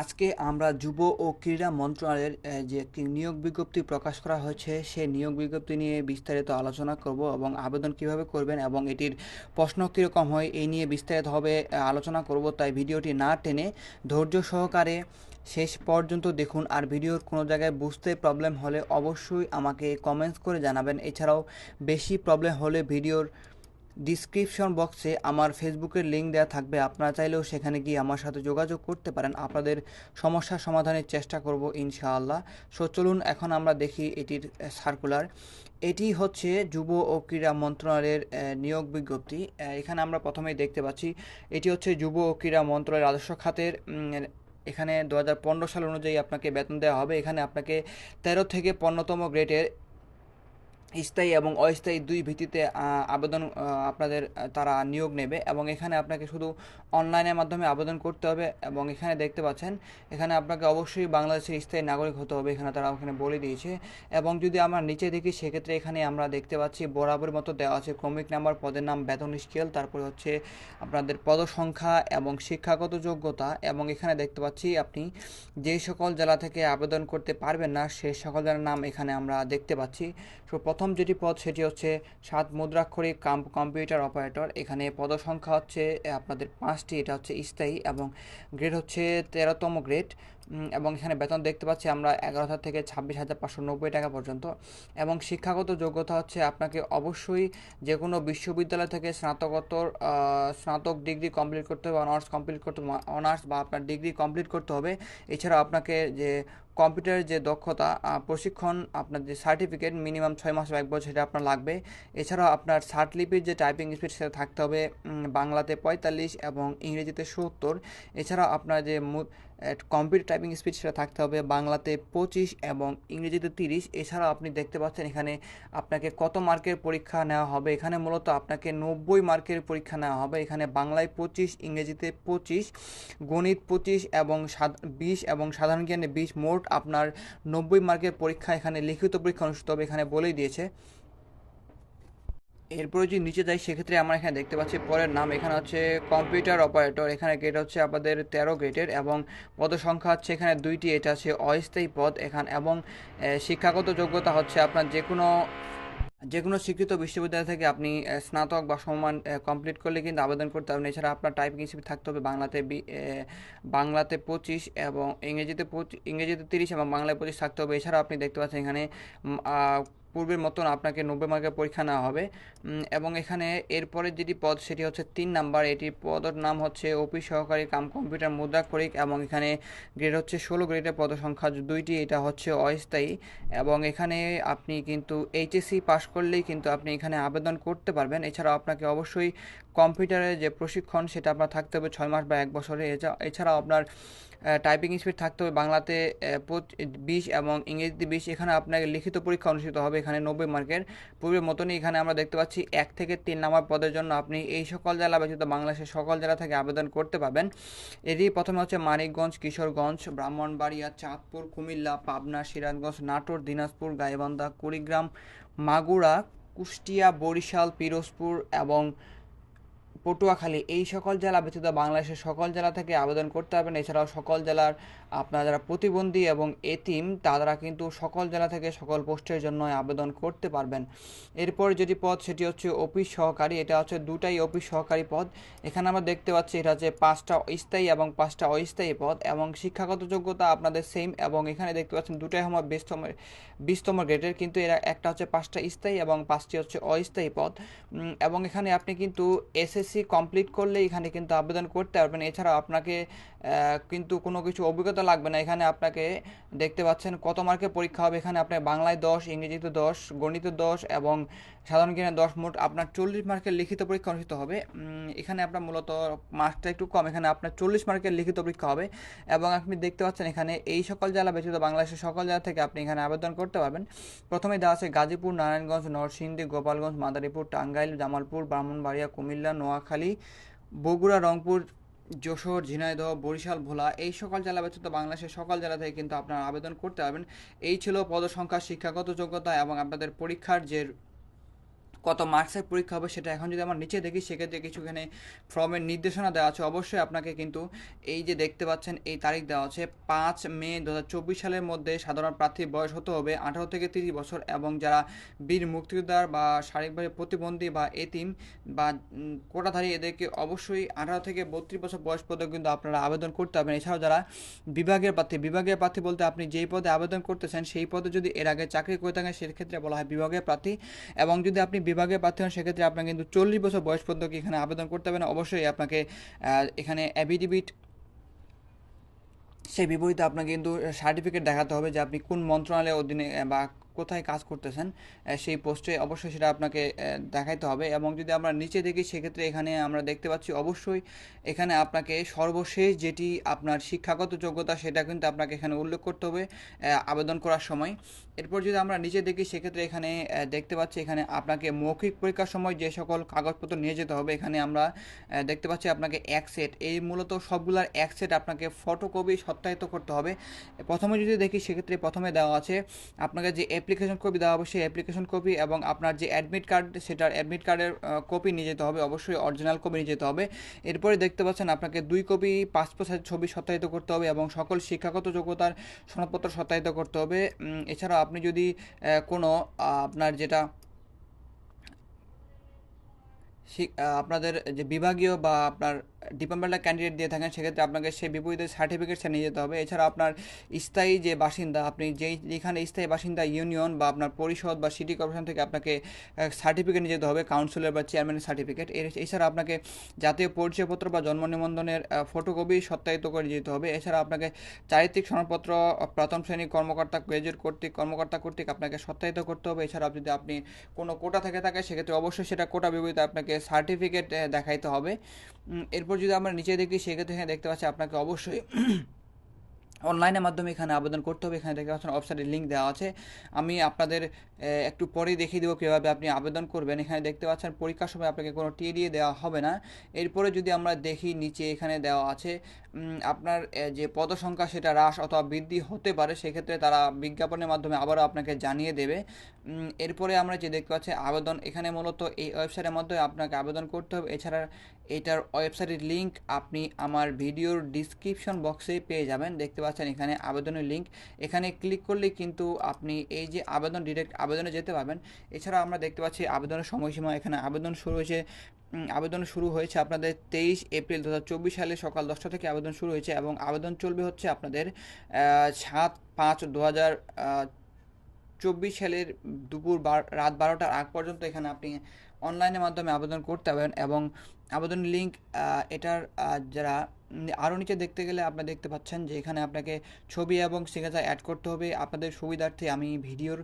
আজকে আমরা যুব ও ক্রীড়া মন্ত্রণালয়ের যে একটি নিয়োগ বিজ্ঞপ্তি প্রকাশ করা হয়েছে, সেই নিয়োগ বিজ্ঞপ্তি নিয়ে বিস্তারিত আলোচনা করব এবং আবেদন কীভাবে করবেন এবং এটির প্রশ্ন কীরকম হয় এই নিয়ে বিস্তারিতভাবে আলোচনা করব। তাই ভিডিওটি না টেনে ধৈর্য সহকারে শেষ পর্যন্ত দেখুন। আর ভিডিওর কোনো জায়গায় বুঝতে প্রবলেম হলে অবশ্যই আমাকে কমেন্টস করে জানাবেন। এছাড়াও বেশি প্রবলেম হলে ভিডিওর ডিসক্রিপশন বক্সে আমার ফেসবুকের লিঙ্ক দেওয়া থাকবে। আপনারা চাইলেও সেখানে গিয়ে আমার সাথে যোগাযোগ করতে পারেন। আপনাদের সমস্যা সমাধানের চেষ্টা করব ইনশাআল্লাহ। সো চলুন এখন আমরা দেখি এটির সার্কুলার এটি হচ্ছে যুব ও ক্রীড়া মন্ত্রণালয়ের নিয়োগ বিজ্ঞপ্তি। এখানে আমরা প্রথমেই দেখতে পাচ্ছি, এটি হচ্ছে যুব ও ক্রীড়া মন্ত্রণালয়ের রাজস্ব খাতের এখানে দু হাজার পনেরো সাল অনুযায়ী আপনাকে বেতন দেওয়া হবে। এখানে আপনাকে তেরো থেকে পনেরোতম গ্রেডের স্থায়ী এবং অস্থায়ী দুই ভিত্তিতে আবেদন আপনাদের তারা নিয়োগ নেবে এবং এখানে আপনাকে শুধু অনলাইনের মাধ্যমে আবেদন করতে হবে এবং এখানে দেখতে পাচ্ছেন, এখানে আপনাকে অবশ্যই বাংলাদেশের স্থায়ী নাগরিক হতে হবে এখানে তারা ওখানে বলে দিয়েছে এবং যদি আমরা নিচে দেখি সেক্ষেত্রে এখানে আমরা দেখতে পাচ্ছি বরাবর মতো দেওয়া আছে ক্রমিক নাম্বার, পদের নাম, বেতন স্কেল, তারপরে হচ্ছে আপনাদের পদসংখ্যা এবং শিক্ষাগত যোগ্যতা এবং এখানে দেখতে পাচ্ছি আপনি যে সকল জেলা থেকে আবেদন করতে পারবেন না সে সকল জেলার নাম এখানে আমরা দেখতে পাচ্ছি। প্রথম যেটি পদ সেটি হচ্ছে সাত মুদ্রাক্ষরিক কাম- কম্পিউটার অপারেটর। এখানে পদসংখ্যা হচ্ছে আপনাদের পাঁচটি, এটা হচ্ছে স্থায়ী এবং গ্রেড হচ্ছে তেরোতম গ্রেড। এবং এখানে বেতন দেখতে পাচ্ছি আমরা এগারো হাজার থেকে ছাব্বিশ হাজার পাঁচশো নব্বই টাকা পর্যন্ত। এবং শিক্ষাগত যোগ্যতা হচ্ছে আপনাকে অবশ্যই যে কোনো বিশ্ববিদ্যালয় থেকে স্নাতকোত্তর স্নাতক ডিগ্রি কমপ্লিট করতে হবে, অনার্স কমপ্লিট করতে, অনার্স বা আপনার ডিগ্রি কমপ্লিট করতে হবে। এছাড়াও আপনাকে যে কম্পিউটারের যে দক্ষতা প্রশিক্ষণ, আপনার যে সার্টিফিকেট, মিনিমাম ছয় মাস বা এক বছর সেটা আপনার লাগবে। এছাড়াও আপনার সার্টলিপির যে টাইপিং স্পিড সেটা থাকতে হবে বাংলাতে পঁয়তাল্লিশ এবং ইংরেজিতে সত্তর। এছাড়াও আপনার যে কম্পিউটার টাইপিং স্পিড সেটা থাকতে হবে বাংলাতে পঁচিশ এবং ইংরেজিতে তিরিশ। এছাড়াও আপনি দেখতে পাচ্ছেন এখানে আপনাকে কত মার্কের পরীক্ষা নেওয়া হবে। এখানে মূলত আপনাকে নব্বই মার্কের পরীক্ষা নেওয়া হবে। এখানে বাংলায় পঁচিশ, ইংরেজিতে পঁচিশ, গণিত পঁচিশ এবং বিশ এবং সাধারণ জ্ঞানে বিশ। মোট আপনার নব্বই মার্কের পরীক্ষা এখানে লিখিত পরীক্ষা অনুষ্ঠিত হবে। এখানে বলেই দিয়েছে। এরপরে যদি নিচে যাই, সেক্ষেত্রে আমরা এখানে দেখতে পাচ্ছি পরের নাম। এখানে হচ্ছে কম্পিউটার অপারেটর এখানে গেট হচ্ছে আমাদের তেরো গেটের এবং পদ সংখ্যা হচ্ছে এখানে দুইটি। এটা আছে অস্থায়ী পদ এখানে এবং শিক্ষাগত যোগ্যতা হচ্ছে আপনার যে কোনো যে কোনো স্বীকৃত বিশ্ববিদ্যালয় থেকে আপনি স্নাতক বা সমান কমপ্লিট করলে কিন্তু আবেদন করতে পারবেন। এছাড়া আপনার টাইপিং স্পিড থাকতে হবে বাংলাতে বাংলাতে পঁচিশ এবং ইংরেজিতে ইংরেজিতে তিরিশ এবং বাংলায় পঁচিশ থাকতে হবে। এছাড়াও আপনি দেখতে পাচ্ছেন এখানে পূর্বের মতন আপনাকে নব্বই মার্কের পরীক্ষা নেওয়া হবে। এবং এখানে এরপরে যেটি পদ, সেটি হচ্ছে তিন নাম্বার। এটি পদের নাম হচ্ছে অফিস সহকারী কাম, কম্পিউটার মুদ্রা মুদ্রাক্ষরিক এবং এখানে গ্রেড হচ্ছে ষোলো গ্রেডের পদ সংখ্যা দুইটি, এটা হচ্ছে অস্থায়ী। এবং এখানে আপনি কিন্তু এইচএসসি পাশ করলেই কিন্তু আপনি এখানে আবেদন করতে পারবেন। এছাড়াও আপনাকে অবশ্যই কম্পিউটারের যে প্রশিক্ষণ, সেটা আপনার থাকতে হবে ছয় মাস বা এক বছরে এছা- এছাড়াও আপনার টাইপিং স্পিড থাকতে হবে বাংলাতে বিশ এবং ইংরেজিতে বিশ। এখানে আপনাকে লিখিত পরীক্ষা অনুষ্ঠিত হবে এখানে নব্বই মার্কের। পূর্বের মতনই এখানে আমরা দেখতে পাচ্ছি এক থেকে তিন নাম্বার পদের জন্য আপনি এই সকল জেলা ব্যতীত বাংলাদেশের সকল জেলা থেকে আবেদন করতে পারবেন। এটি প্রথমে হচ্ছে মানিকগঞ্জ, কিশোরগঞ্জ, ব্রাহ্মণবাড়িয়া, চাঁদপুর, কুমিল্লা, পাবনা, সিরাজগঞ্জ, নাটোর, দিনাজপুর, গাইবান্ধা, কুড়িগ্রাম, মাগুরা, কুষ্টিয়া, বরিশাল, পিরোজপুর এবং পটুয়াখালী, এই সকল জেলা ব্যতীত বাংলাদেশের সকল জেলা থেকে আবেদন করতে পারবেন। এছাড়াও সকল জেলার আপনার যারা প্রতিবন্ধী এবং এতিম, তারা কিন্তু সকল জেলা থেকে সকল পোস্টের জন্য আবেদন করতে পারবেন। এরপর যেটি পদ, সেটি হচ্ছে অফিস সহকারী। এটা হচ্ছে দুটাই অফিস সহকারী পদ। এখানে আমরা দেখতে পাচ্ছি এটা হচ্ছে পাঁচটা স্থায়ী এবং পাঁচটা অস্থায়ী পদ এবং শিক্ষাগত যোগ্যতা আপনাদের সেম এবং এখানে দেখতে পাচ্ছেন দুটাই আমার বিশতম বিশতম গ্রেডের কিন্তু এরা একটা হচ্ছে পাঁচটা স্থায়ী এবং পাঁচটি হচ্ছে অস্থায়ী পদ। এবং এখানে আপনি কিন্তু এসএসসি এসএসসি কমপ্লিট করলে এখানে কিন্তু আবেদন করতে পারবেন। এছাড়া আপনাকে কিন্তু কোনো কিছু অভিজ্ঞতা লাগবে না। এখানে আপনাকে দেখতে পাচ্ছেন কত মার্কের পরীক্ষা হবে। এখানে আপনার বাংলায় দশ, ইংরেজিতে দশ, গণিত দশ এবং সাধারণ জ্ঞানে দশ মোট আপনার চল্লিশ মার্কের লিখিত পরীক্ষা অনুষ্ঠিত হবে। এখানে আপনার মূলত মার্কসটা একটু কম। এখানে আপনার চল্লিশ মার্কের লিখিত পরীক্ষা হবে এবং আপনি দেখতে পাচ্ছেন এখানে এই সকল জেলা ব্যতীত বাংলাদেশের সকল জেলা থেকে আপনি এখানে আবেদন করতে পারবেন। প্রথমে দেওয়া আছে গাজীপুর, নারায়ণগঞ্জ, নরসিংদী, গোপালগঞ্জ, মাদারীপুর, টাঙ্গাইল, জামালপুর, ব্রাহ্মণবাড়িয়া, কুমিল্লা, নোয়াখালী, বগুড়া, রংপুর, যশোর, ঝিনাইদহ, বরিশাল, ভোলা এই সকল জেলা ব্যতীত বাংলাদেশের সকল জেলা থেকে কিন্তু আপনারা আবেদন করতে পারবেন। এই ছিল পদসংখ্যা, শিক্ষাগত যোগ্যতা এবং আপনাদের পরীক্ষার যে কত মার্কসের পরীক্ষা হবে সেটা এখন যদি আমরা নিচে দেখি, সেক্ষেত্রে কিছুখানে ফর্মের নির্দেশনা দেওয়া আছে। অবশ্যই আপনাকে কিন্তু এই যে দেখতে পাচ্ছেন, এই তারিখ দেওয়া আছে। পাঁচ মে দু হাজার চব্বিশ সালের মধ্যে সাধারণ প্রার্থীর বয়স হতে হবে আঠারো থেকে তিরিশ বছর এবং যারা বীর মুক্তিযোদ্ধার বা শারীরিকভাবে প্রতিবন্ধী বা এতিম বা কোটাধারী, এদেরকে অবশ্যই আঠারো থেকে বত্রিশ বছর বয়স পর্যন্ত কিন্তু আপনারা আবেদন করতে পারবেন এছাড়াও যারা বিভাগের প্রার্থী বিভাগের প্রার্থী বলতে আপনি যেই পদে আবেদন করতেছেন, সেই পদে যদি এর আগে চাকরি করে থাকেন, সেক্ষেত্রে বলা হয় বিভাগের প্রার্থী। এবং যদি আপনি বিভাগের প্রার্থী হন, সেক্ষেত্রে আপনাকে কিন্তু চল্লিশ বছর বয়স পর্যন্ত এখানে আবেদন করতে হবে না? অবশ্যই আপনাকে এখানে অ্যাভিডিবিট সেই বিপরীতে আপনাকে কিন্তু সার্টিফিকেট দেখাতে হবে যে আপনি কোন মন্ত্রণালয়ের অধীনে বা কোথায় কাজ করতেছেন সেই পোস্টে অবশ্যই সেটা আপনাকে দেখাইতে হবে। এবং যদি আমরা নিচে দেখি, সেক্ষেত্রে এখানে আমরা দেখতে পাচ্ছি অবশ্যই এখানে আপনাকে সর্বশেষ যেটি আপনার শিক্ষাগত যোগ্যতা, সেটা কিন্তু আপনাকে এখানে উল্লেখ করতে হবে আবেদন করার সময়। এরপর যদি আমরা নিচে দেখি, সেক্ষেত্রে এখানে দেখতে পাচ্ছি এখানে আপনাকে মৌখিক পরীক্ষার সময় যে সকল কাগজপত্র নিয়ে যেতে হবে, এখানে আমরা দেখতে পাচ্ছি আপনাকে এক সেট। এই মূলত সবগুলার এক সেট আপনাকে ফটোকপি সত্যায়িত করতে হবে। প্রথমে যদি দেখি, সেক্ষেত্রে প্রথমে দেওয়া আছে আপনাকে যে অ্যাপ্লিকেশন কপি দেওয়া অবশ্যই অ্যাপ্লিকেশন কপি এবং আপনার যে অ্যাডমিট কার্ড, সেটার অ্যাডমিট কার্ডের কপি নিয়ে যেতে হবে। অবশ্যই অরিজিনাল কপি নিয়ে যেতে হবে। এরপরে দেখতে পাচ্ছেন আপনাকে দুই কপি পাসপোর্ট সাইজ ছবি সত্যায়িত করতে হবে এবং সকল শিক্ষাগত যোগ্যতার সনদপত্র সত্যায়িত করতে হবে। এছাড়াও আপনি যদি কোনো আপনার যেটা আপনাদের যে বিভাগীয় বা আপনার ডিপার্টমেন্টাল ক্যান্ডিডেট দিয়ে থাকেন, সেক্ষেত্রে আপনাকে সেই বিপরীতে সার্টিফিকেট সে নিয়ে যেতে হবে। এছাড়া আপনার স্থায়ী যে বাসিন্দা, আপনি যেই, যেখানে স্থায়ী বাসিন্দা ইউনিয়ন বা আপনার পরিষদ বা সিটি কর্পোরেশন থেকে আপনাকে সার্টিফিকেট নিয়ে যেতে হবে কাউন্সিলর বা চেয়ারম্যানের সার্টিফিকেট এছাড়া আপনাকে জাতীয় পরিচয়পত্র বা জন্ম নিবন্ধনের ফটোকপি সত্যায়িত করে যেতে হবে। এছাড়া আপনাকে চারিত্রিক সনদপত্র প্রথম শ্রেণি কর্মকর্তা গ্রাজুয়েট কর্তৃক, কর্মকর্তা কর্তৃক আপনাকে সত্যায়িত করতে হবে। এছাড়া যদি আপনি কোনো কোটা থেকে থাকে, সেক্ষেত্রে অবশ্যই সেটা কোটা বিপরীতে আপনাকে সার্টিফিকেট দেখাইতে হবে। এরপর যদি আমরা নিচে দেখি সেক্ষেত্রে এখানে দেখতে পাচ্ছি আপনাকে অবশ্যই অনলাইনের মাধ্যমে এখানে আবেদন করতে হবে। এখানে দেখতে পাচ্ছেন ওয়েবসাইটের লিঙ্ক দেওয়া আছে। আমি আপনাদের একটু পরেই দেখিয়ে দেবো কীভাবে আপনি আবেদন করবেন। এখানে দেখতে পাচ্ছেন পরীক্ষার সময় আপনাকে কোনো টিএডিএ দেওয়া হবে না। এরপরে যদি আমরা দেখি নিচে এখানে দেওয়া আছে আপনার যে পদসংখ্যা সেটা হ্রাস অথবা বৃদ্ধি হতে পারে, সেক্ষেত্রে তারা বিজ্ঞাপনের মাধ্যমে আবারও আপনাকে জানিয়ে দেবে। এরপরে আমরা যে দেখতে পাচ্ছি আবেদন, এখানে মূলত এই ওয়েবসাইটের মাধ্যমে আপনাকে আবেদন করতে হবে। এছাড়া এটার ওয়েবসাইটের লিঙ্ক আপনি আমার ভিডিওর ডিসক্রিপশন বক্সে পেয়ে যাবেন। দেখতে পাচ্ছেন এখানে আবেদনের লিঙ্ক এখানে ক্লিক করলে কিন্তু আপনি এই যে আবেদন ডিরেক্ট আবেদনে যেতে পারবেন। এছাড়া আমরা দেখতে পাচ্ছি আবেদনের সময়সীমা, এখানে আবেদন শুরু হয়েছে আবেদন শুরু হয়েছে আপনাদের তেইশ এপ্রিল দুহাজার চব্বিশ সালে সকাল দশটা থেকে আবেদন শুরু হয়েছে এবং আবেদন চলবে হচ্ছে আপনাদের সাত পাঁচ দু চব্বিশ সালের দুপুর বার- রাত বারোটার আগ পর্যন্ত এখানে আপনি অনলাইনের মাধ্যমে আবেদন করতে পারবেন এবং আবেদনের লিঙ্ক এটার যারা আরও নিচে দেখতে গেলে আপনারা দেখতে পাচ্ছেন যে এখানে আপনাকে ছবি এবং সিগনেচার অ্যাড করতে হবে। আপনাদের সুবিধার্থে আমি ভিডিওর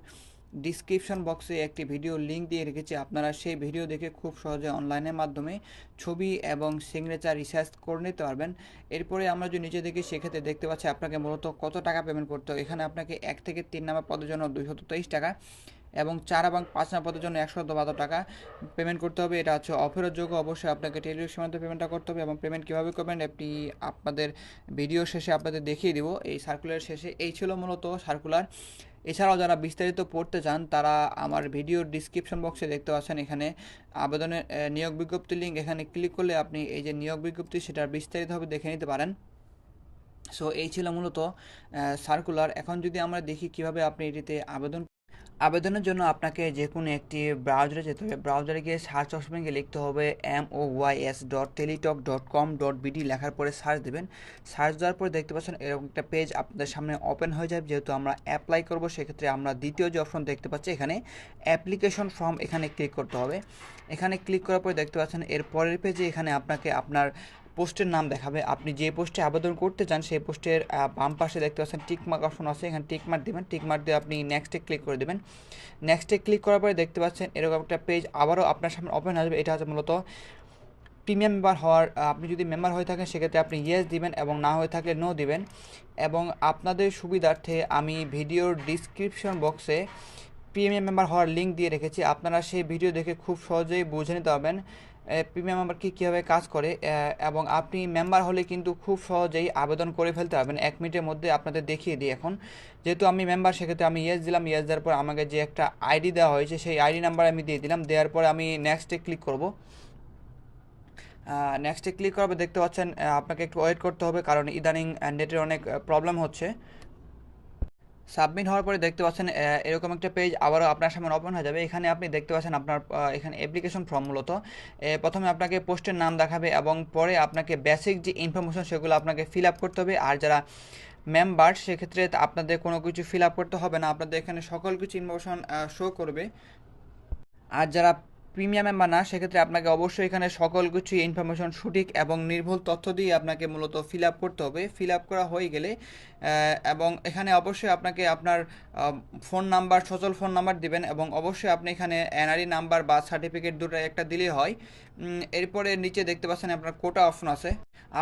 ডিসক্রিপশন বক্সে একটি ভিডিও লিঙ্ক দিয়ে রেখেছি। আপনারা সেই ভিডিও দেখে খুব সহজে অনলাইনের মাধ্যমে ছবি এবং সিগনেচার রিসার্চ করে নিতে পারবেন। এরপরে আমরা যদি নিচে দেখি, সেক্ষেত্রে দেখতে পাচ্ছি আপনাকে মূলত কত টাকা পেমেন্ট করতে হবে। এখানে আপনাকে এক থেকে তিন নাম্বার পদের জন্য তেইশ টাকা। এবং চার এবং পাঁচ নাম্বার পদের জন্য একশো বাহাত্তর টাকা পেমেন্ট করতে হবে। এটা হচ্ছে অফেরত যোগ্য। অবশ্যই আপনাকে টেলিগ্রামের মাধ্যমে পেমেন্টটা করতে হবে এবং পেমেন্ট কীভাবে করবেন আপনি আপনাদের ভিডিও শেষে আপনাদের দেখিয়ে দিব। এই সার্কুলার শেষে এই ছিল মূলত সার্কুলার এছাড়াও যারা বিস্তারিত পড়তে চান, তারা আমার ভিডিওর ডিসক্রিপশন বক্সে দেখতে পাচ্ছেন এখানে আবেদনের নিয়োগ বিজ্ঞপ্তি লিঙ্ক এখানে ক্লিক করলে আপনি এই যে নিয়োগ বিজ্ঞপ্তি, সেটা বিস্তারিতভাবে দেখে নিতে পারেন। সো এই ছিল মূলত সার্কুলার এখন যদি আমরা দেখি কীভাবে আপনি এটিতে আবেদন আবেদনের জন্য আপনাকে যে কোনো একটি ব্রাউজারে যেতে হবে। ব্রাউজারে গিয়ে সার্চ অপশনে গিয়ে লিখতে হবে M O Y S dot Teletalk dot com dot BD লেখার পরে সার্চ দেবেন। সার্চ দেওয়ার পরে দেখতে পাচ্ছেন এরকম একটা পেজ আপনাদের সামনে ওপেন হয়ে যাবে। যেহেতু আমরা অ্যাপ্লাই করব, সেক্ষেত্রে আমরা দ্বিতীয় যে অপশন দেখতে পাচ্ছি, এখানে অ্যাপ্লিকেশন ফর্ম এখানে ক্লিক করতে হবে। এখানে ক্লিক করার পরে দেখতে পাচ্ছেন এর পরের পেজে এখানে আপনাকে আপনার পোস্টের নাম দেখাবে। আপনি যে পোস্টে আবেদন করতে চান, সেই পোস্টের বাম পাশে দেখতে পাচ্ছেন টিকমার্ক অপশন আছে। এখানে টিকমার্ক দেবেন। টিকমার্ক দিয়ে আপনি নেক্সটে ক্লিক করে দেবেন। নেক্সটে ক্লিক করার পরে দেখতে পাচ্ছেন এরকম একটা পেজ আবারও আপনার সামনে ওপেন আসবে এটা হচ্ছে মূলত প্রিমিয়াম মেম্বার হওয়ার আপনি যদি মেম্বার হয়ে থাকেন, সেক্ষেত্রে আপনি ইয়েস দিবেন এবং না হয়ে থাকলে নো দিবেন। এবং আপনাদের সুবিধার্থে আমি ভিডিওর ডিসক্রিপশন বক্সে প্রিমিয়াম মেম্বার হওয়ার লিঙ্ক দিয়ে রেখেছি। আপনারা সেই ভিডিও দেখে খুব সহজেই বুঝে নিতে পারবেন। প্রিমিয়াম মেম্বার কি কীভাবে কাজ করে এবং আপনি মেম্বার হলে কিন্তু খুব সহজেই আবেদন করে ফেলতে পারবেন। এক মিনিটের মধ্যে আপনাদের দেখিয়ে দিই এখন। যেহেতু আমি মেম্বার সেক্ষেত্রে আমি ইয়েস দিলাম। ইয়েস দেওয়ার পর আমাকে যে একটা আইডি দেওয়া হয়েছে, সেই আইডি নাম্বার আমি দিয়ে দিলাম। দেওয়ার পরে আমি নেক্সটে ক্লিক করব। নেক্সটে ক্লিক করার দেখতে পাচ্ছেন আপনাকে একটু ওয়েট করতে হবে, কারণ ইদানিং নেটের অনেক প্রবলেম হচ্ছে। সাবমিট হওয়ার পরে দেখতে পাচ্ছেন এরকম একটা পেজ আবারও আপনার সামনে ওপেন হয়ে যাবে। এখানে আপনি দেখতে পাচ্ছেন আপনার এখানে অ্যাপ্লিকেশন ফর্ম মূলত। প্রথমে আপনাকে পোস্টের নাম দেখাবে এবং পরে আপনাকে বেসিক যে ইনফরমেশন সেগুলো আপনাকে ফিল আপ করতে হবে। আর যারা মেম্বার সেক্ষেত্রে আপনাদের কোনো কিছু ফিল আপ করতে হবে না। আপনাদের এখানে সকল কিছু ইনফরমেশন শো করবে। আর যারা প্রিমিয়াম মেম্বার না, সেক্ষেত্রে আপনাকে অবশ্যই এখানে সকল কিছু ইনফরমেশন সঠিক এবং নির্ভুল তথ্য দিয়ে আপনাকে মূলত ফিল আপ করতে হবে। ফিল আপ করা হয়ে গেলে এবং এখানে অবশ্যই আপনাকে আপনার ফোন নাম্বার সচল ফোন নাম্বার দিবেন এবং অবশ্যই আপনি এখানে এনআরই নাম্বার বা সার্টিফিকেট দুটো একটা দিলেই হয়। এরপরে নিচে দেখতে পাচ্ছেন আপনার কোটা অপশন আছে।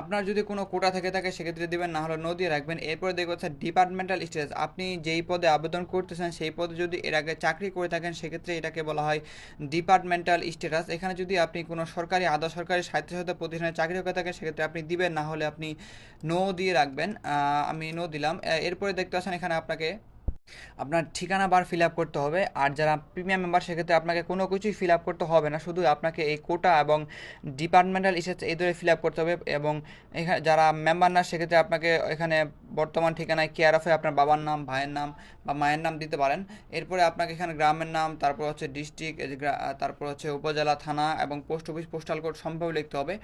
আপনার যদি কোনো কোটা থেকে থাকে, সেক্ষেত্রে দেবেন, না হলে নো দিয়ে রাখবেন। এরপরে দেখতে পাচ্ছেন ডিপার্টমেন্টাল স্টেটাস আপনি যেই পদে আবেদন করতেছেন, সেই পদে যদি এর আগে চাকরি করে থাকেন, সেক্ষেত্রে এটাকে বলা হয় ডিপার্টমেন্টাল স্টেটাস এখানে যদি আপনি কোনো সরকারি, আধা সরকারি সাথে প্রতিষ্ঠানে চাকরি করে থাকেন, সেক্ষেত্রে আপনি দিবেন, না হলে আপনি নো দিয়ে রাখবেন। আমি নো দিলাম। এরপরে দেখতে পাচ্ছেন এখানে আপনাকে আপনার ঠিকানা বার ফিল আপ করতে হবে। আর যারা প্রিমিয়াম মেম্বার, সেক্ষেত্রে আপনাকে কোনো কিছুই ফিল আপ করতে হবে না। শুধু আপনাকে এই কোটা এবং ডিপার্টমেন্টাল ইসেস এই ধরে ফিল আপ করতে হবে এবং এখানে যারা মেম্বার না, সেক্ষেত্রে আপনাকে এখানে বর্তমান ঠিকানায় কেয়ার অফে আপনার বাবার নাম, ভাইয়ের নাম বা মায়ের নাম দিতে পারেন। এরপরে আপনাকে এখানে গ্রামের নাম, তারপর হচ্ছে ডিস্ট্রিক্ট তারপর হচ্ছে উপজেলা, থানা এবং পোস্ট অফিস পোস্টাল কোড সম্ভব লিখতে হবে।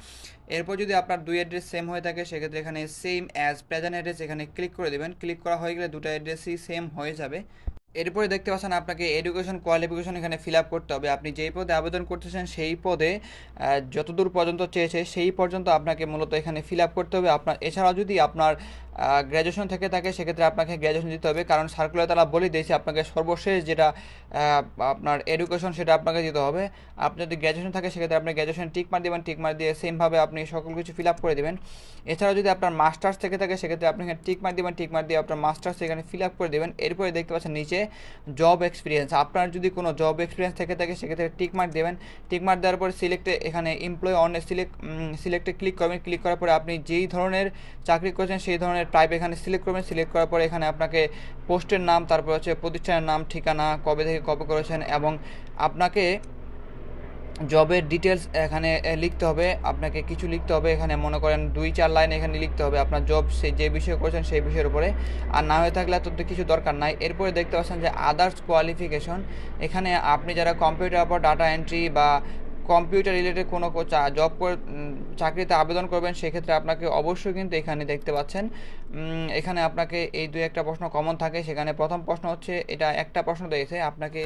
এরপর যদি আপনার দুই অ্যাড্রেস সেম হয়ে থাকে, সেক্ষেত্রে এখানে সেম অ্যাজ প্রেজেন্ট অ্যাড্রেস এখানে ক্লিক করে দেবেন। ক্লিক করা হয়ে গেলে দুটো অ্যাড্রেসই সেম হয়ে যাবে। এরপরে দেখতে পাচ্ছেন আপনাকে এডুকেশন কোয়ালিফিকেশন এখানে ফিল আপ করতে হবে। আপনি যেই পদে আবেদন করতেছেন, সেই পদে যতদূর পর্যন্ত চেয়েছে, সেই পর্যন্ত আপনাকে মূলত এখানে ফিল আপ করতে হবে। আপনার এছাড়াও যদি আপনার গ্র্যাজুয়েশন থেকে থাকে সেক্ষেত্রে আপনাকে গ্র্যাজুয়েশন দিতে হবে। কারণ সার্কুলার তারা বলে দিয়েছে, আপনাকে সর্বশেষ যেটা আপনার এডুকেশন সেটা আপনাকে দিতে হবে। আপনি যদি গ্র্যাজুয়েশন থাকে, সেক্ষেত্রে আপনি গ্র্যাজুয়েশন টিক মার দেবেন টিক মার দিয়ে সেমভাবে আপনি সকল কিছু ফিল আপ করে দেবেন। এছাড়াও যদি আপনার মাস্টার্স থেকে থাকে, সেক্ষেত্রে আপনি এখানে টিক মার দেবেন টিক মার দিয়ে আপনার মাস্টার্স এখানে ফিল আপ করে দেবেন। এরপরে দেখতে পাচ্ছেন নিচে জব এক্সপিরিয়েন্স আপনার যদি কোনো জব এক্সপিরিয়েন্স থেকে থাকে, সেক্ষেত্রে টিক মার্ক দেবেন। টিক মার্ক দেওয়ার পরে সিলেক্টে এখানে এমপ্লয় অন সিলেক্ট সিলেক্টে ক্লিক করবেন। ক্লিক করার পরে আপনি যেই ধরনের চাকরি করছেন, সেই ধরনের টাইপ এখানে সিলেক্ট করবেন সিলেক্ট করার পরে এখানে আপনাকে পোস্টের নাম, তারপর হচ্ছে প্রতিষ্ঠানের নাম, ঠিকানা, কবে থেকে কবে করেছেন এবং আপনাকে জবের ডিটেলস এখানে লিখতে হবে। আপনাকে কিছু লিখতে হবে, এখানে মনে করেন দুই চার লাইন এখানে লিখতে হবে আপনার জব সে যে বিষয়ে করেছেন সেই বিষয়ের উপরে। আর না হয়ে থাকলে তো কিছু দরকার নাই। এরপরে দেখতে পাচ্ছেন যে আদার্স কোয়ালিফিকেশন এখানে আপনি যারা কম্পিউটার পর ডাটা এন্ট্রি বা কম্পিউটার রিলেটেড কোনো জব চাকরিতে আবেদন করবেন, সেক্ষেত্রে আপনাকে অবশ্যই কিন্তু এখানে দেখতে পাচ্ছেন। এখানে আপনাকে এই দুই একটা প্রশ্ন কমন থাকে। সেখানে প্রথম প্রশ্ন হচ্ছে, এটা একটা প্রশ্ন দিয়েছে আপনাকে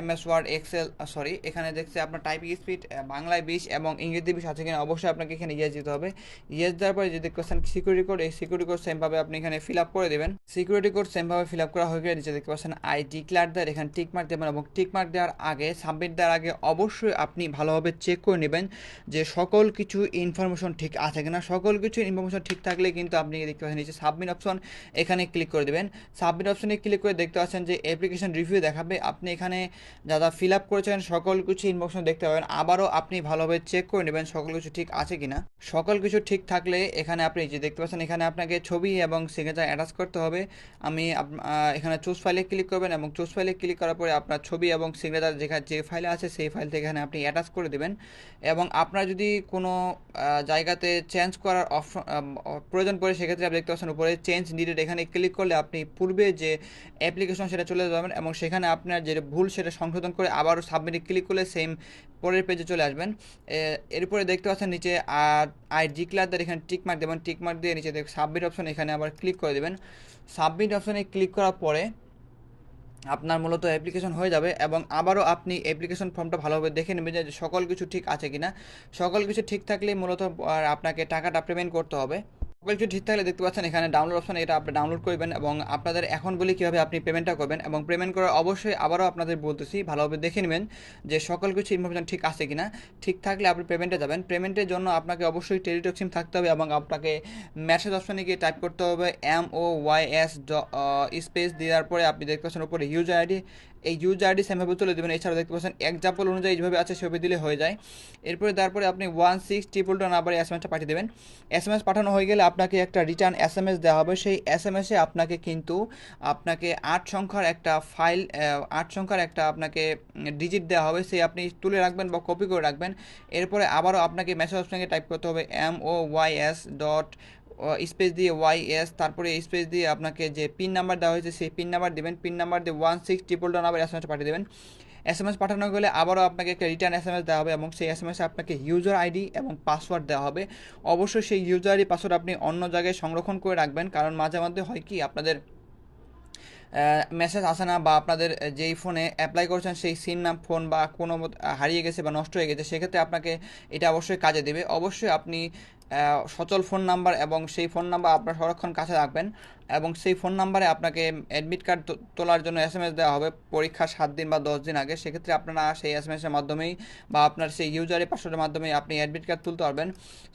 M S word Excel sorry এখানে দেখছে আপনার টাইপিং স্পিড বাংলায় বিশ এবং ইংরেজি বিশ আছে কিনা, অবশ্যই আপনাকে এখানে ইয়েস দিতে হবে। ইয়েস দেওয়ার পরে যদি দেখতে সিকিউরিটি কোড এই সিকিউরিটি কোড সেমভাবে আপনি এখানে ফিল আপ করে দেবেন। সিকিউরিটি কোড সেমভাবে ফিল আপ করা হয়ে গেলে নিচে দেখতে পাচ্ছেন আই ডিক্লার দেয় এখানে টিক মার্ক দেবেন এবং টিক মার্ক দেওয়ার আগে সাবমিট দেওয়ার আগে অবশ্যই আপনি ভালোভাবে চেক করে নেবেন যে সকল কিছু ইনফরমেশন ঠিক আছে কিনা। সকল কিছু ইনফরমেশন ঠিক থাকলে কিন্তু আপনি দেখতে পাচ্ছেন নিচে সাবমিট অপশন এখানে ক্লিক করে দেবেন। সাবমিট অপশনে ক্লিক করে দেখতে পাচ্ছেন যে অ্যাপ্লিকেশন রিভিউ দেখাবে। আপনি এখানে যারা ফিল আপ করেছেন সকল কিছু ইনফরমেশন দেখতে পাবেন। আবারও আপনি ভালোভাবে চেক করে নেবেন সকল কিছু ঠিক আছে কিনা। সকল কিছু ঠিক থাকলে এখানে আপনি যে দেখতে পাচ্ছেন এখানে আপনাকে ছবি এবং সিগনেচার অ্যাটাচ করতে হবে। আমি এখানে চুজ ফাইলে ক্লিক করবেন এবং চুজ ফাইলে ক্লিক করার পরে আপনার ছবি এবং সিগনেচার যেখানে, যে ফাইলে আছে সেই ফাইল থেকে এখানে আপনি আপনি অ্যাটাচ করে দেবেন এবং আপনার যদি কোনো জায়গাতে চেঞ্জ করার অপশন প্রয়োজন পড়ে, সেক্ষেত্রে আপনি দেখতে পাচ্ছেন উপরে চেঞ্জ নিডেড এখানে ক্লিক করলে আপনি পূর্বে যে অ্যাপ্লিকেশন সেটা চলে যাবেন এবং সেখানে আপনার যে ভুল সেটা সংশোধন করে আবারও সাবমিটে ক্লিক করলে সেম পরের পেজে চলে আসবেন। এরপরে দেখতে পাচ্ছেন নিচে আর আই ডিক্লারদের এখানে টিক মার্ক দেবেন টিক মার্ক দিয়ে নিচে সাবমিট অপশন এখানে আবার ক্লিক করে দেবেন। সাবমিট অপশনে ক্লিক করার পরে আপনার মূলত অ্যাপ্লিকেশন হয়ে যাবে এবং আবারও আপনি অ্যাপ্লিকেশন ফর্মটা ভালোভাবে দেখে নেবেন যে সকল কিছু ঠিক আছে কিনা। সকল কিছু ঠিক থাকলে মূলত আপনাকে টাকাটা পেমেন্ট করতে হবে। কিছু ঠিক থাকলে দেখতে পাচ্ছেন এখানে ডাউনলোড অপশন এটা আপনি ডাউনলোড করবেন এবং আপনাদের এখন বলি কীভাবে আপনি পেমেন্টটা করবেন এবং পেমেন্ট করার অবশ্যই আবারও আপনাদের বলতেছি, ভালোভাবে দেখে নেবেন যে সকল কিছু ইনফরমেশন ঠিক আছে কিনা। ঠিক থাকলে আপনি পেমেন্টে যাবেন। পেমেন্টের জন্য আপনাকে অবশ্যই টেলিটক সিম থাকতে হবে এবং আপনাকে মেসেজ অপশনে গিয়ে টাইপ করতে হবে M O Y S space দেওয়ার পরে আপনি দেখতে পাচ্ছেন উপরে ইউজার আইডি এই ইউজার আইডি সেমভাবে তুলে দেবেন। এছাড়া দেখতে পাচ্ছেন এক্সাম্পল অনুযায়ী যেভাবে আছে, সেভাবে দিলে হয়ে যায়। এরপরে তারপরে আপনি ওয়ান সিক্স ট্রিপল টু নাম্বারে এস পাঠিয়ে দেবেন। এস এম এস পাঠানো হয়ে গেলে আপনাকে একটা রিটার্ন এস এম এস দেওয়া হবে। সেই এস এম এসে আপনাকে কিন্তু আপনাকে আট সংখ্যার একটা ফাইল আট সংখ্যার একটা আপনাকে ডিজিট দেওয়া হবে। সেই আপনি তুলে রাখবেন বা কপি করে রাখবেন। এরপরে আবারও আপনাকে মেসেজ অপশনকে টাইপ করতে হবে M O Y S dot space দিয়ে ওয়াই এস তারপরে স্পেস দিয়ে আপনাকে যে পিন নাম্বার দেওয়া হয়েছে, সেই পিন নাম্বার দেবেন। পিন নাম্বার দিয়ে ওয়ান সিক্স ট্রিপল ডন আবার এস এম এস পাঠিয়ে দেবেন। এস এম এস পাঠানো গেলে আবারও আপনাকে একটা রিটার্ন এস এম এস দেওয়া হবে এবং সেই এস এম এসে আপনাকে ইউজার আইডি এবং পাসওয়ার্ড দেওয়া হবে। অবশ্যই সেই ইউজার আইডি পাসওয়ার্ড আপনি অন্য জায়গায় সংরক্ষণ করে রাখবেন। কারণ মাঝে মধ্যে হয় কি, আপনাদের মেসেজ আসে না বা আপনাদের যেই ফোনে অ্যাপ্লাই করছেন সেই সিম নাম ফোন বা কোনো হারিয়ে গেছে বা নষ্ট হয়ে গেছে, সেক্ষেত্রে আপনাকে এটা অবশ্যই কাজে দেবে। অবশ্যই আপনি সচল ফোন নাম্বার এবং সেই ফোন নাম্বার আপনার সংরক্ষণ কাছে রাখবেন এবং সেই ফোন নাম্বারে আপনাকে অ্যাডমিট কার্ড তোলার জন্য এস এম এস দেওয়া হবে পরীক্ষার সাত দিন বা দশ দিন আগে। সেক্ষেত্রে আপনারা সেই এস এম এসের মাধ্যমেই বা আপনার সেই ইউজারের পাসওয়ার্ডের মাধ্যমে আপনি অ্যাডমিট কার্ড তুলতে পারবেন।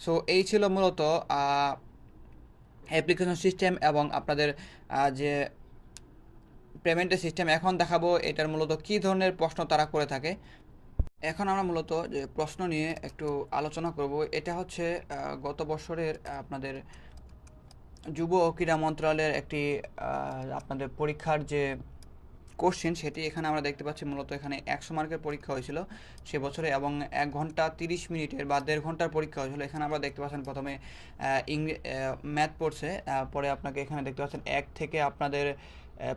সো এই ছিল মূলত অ্যাপ্লিকেশন সিস্টেম এবং আপনাদের যে পেমেন্টের সিস্টেম এখন দেখাবো এটার মূলত কী ধরনের প্রশ্ন তারা করে থাকে। এখন আমরা মূলত যে প্রশ্ন নিয়ে একটু আলোচনা করব, এটা হচ্ছে গত বছরের আপনাদের যুব ও ক্রীড়া মন্ত্রণালয়ের একটি আপনাদের পরীক্ষার যে কোশ্চেন সেটি এখানে আমরা দেখতে পাচ্ছি মূলত এখানে একশো মার্কের পরীক্ষা হয়েছিল সে বছরে এবং এক ঘণ্টা তিরিশ মিনিটের বা দেড় ঘণ্টার পরীক্ষা হয়েছিল। এখানে আমরা দেখতে পাচ্ছেন প্রথমে ইংরে ম্যাথ পড়ছে পরে আপনাকে এখানে দেখতে পাচ্ছেন এক থেকে আপনাদের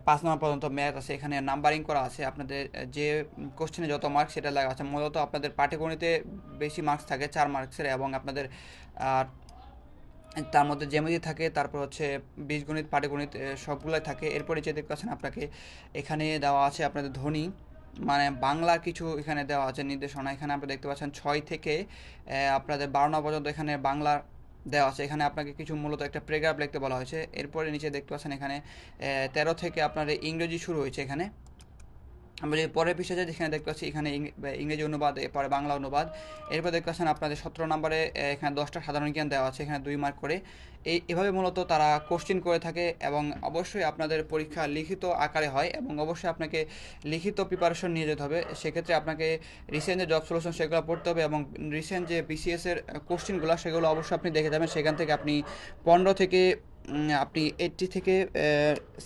পাঁচ নম্বর পর্যন্ত ম্যাথ আছে, এখানে নাম্বারিং করা আছে, আপনাদের যে কোশ্চেনে যত মার্ক সেটা লাগা আছে, মূলত আপনাদের পাটিগণিতে বেশি মার্কস থাকে, চার মার্কসের এবং আপনাদের, আর তার মধ্যে জ্যামিতি থাকে, তারপর হচ্ছে বীজগণিত পাটিগণিত সবগুলোই থাকে। এরপরে যে দেখতে পাচ্ছেন আপনাকে, এখানে দেওয়া আছে আপনাদের ধ্বনি মানে বাংলার কিছু এখানে দেওয়া আছে নির্দেশনা। এখানে আপনি দেখতে পাচ্ছেন ছয় থেকে আপনাদের বারো পর্যন্ত এখানে বাংলার দেওয়া আছে। এখানে আপনাকে কিছু মূলত একটা প্রেগ্রাফ লিখতে বলা হয়েছে। এরপরে নিচে দেখতে পাচ্ছেন এখানে তেরো থেকে আপনার ইংরেজি শুরু হয়েছে এখানে। আমরা যদি পরের পিছিয়ে যাই যেখানে দেখতে পাচ্ছি, এখানে ইংরেজি অনুবাদ, এরপরে বাংলা অনুবাদ। এরপর দেখতে পাচ্ছেন আপনাদের সতেরো নম্বরে এখানে দশটা সাধারণ জ্ঞান দেওয়া আছে, এখানে দুই মার্ক করে। এই এভাবে মূলত তারা কোশ্চিন করে থাকে এবং অবশ্যই আপনাদের পরীক্ষা লিখিত আকারে হয় এবং অবশ্যই আপনাকে লিখিত প্রিপারেশন নিয়ে যেতে হবে। সেক্ষেত্রে আপনাকে রিসেন্ট যে জব সলিউশন সেগুলো পড়তে হবে এবং রিসেন্ট যে বিসিএসের কোশ্চিনগুলো সেগুলো অবশ্যই আপনি দেখে যাবেন। সেখান থেকে আপনি পনেরো থেকে আপনি এইটটি থেকে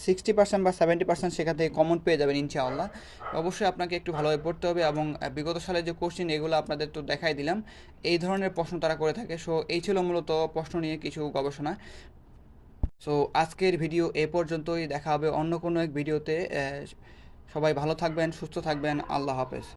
সিক্সটি পার্সেন্ট বা সেভেন্টি পার্সেন্ট সেখান থেকে কমন পেয়ে যাবেন ইনশাআল্লাহ। অবশ্যই আপনাকে একটু ভালোভাবে পড়তে হবে এবং বিগত সালের যে কোশ্চিন এগুলো আপনাদের তো দেখাই দিলাম। এই ধরনের প্রশ্ন তারা করে থাকে। সো এই ছিল মূলত প্রশ্ন নিয়ে কিছু গবেষণা। সো আজকের ভিডিও এ পর্যন্তই। দেখা হবে অন্য কোনো এক ভিডিওতে সবাই ভালো থাকবেন, সুস্থ থাকবেন। আল্লাহ হাফেজ।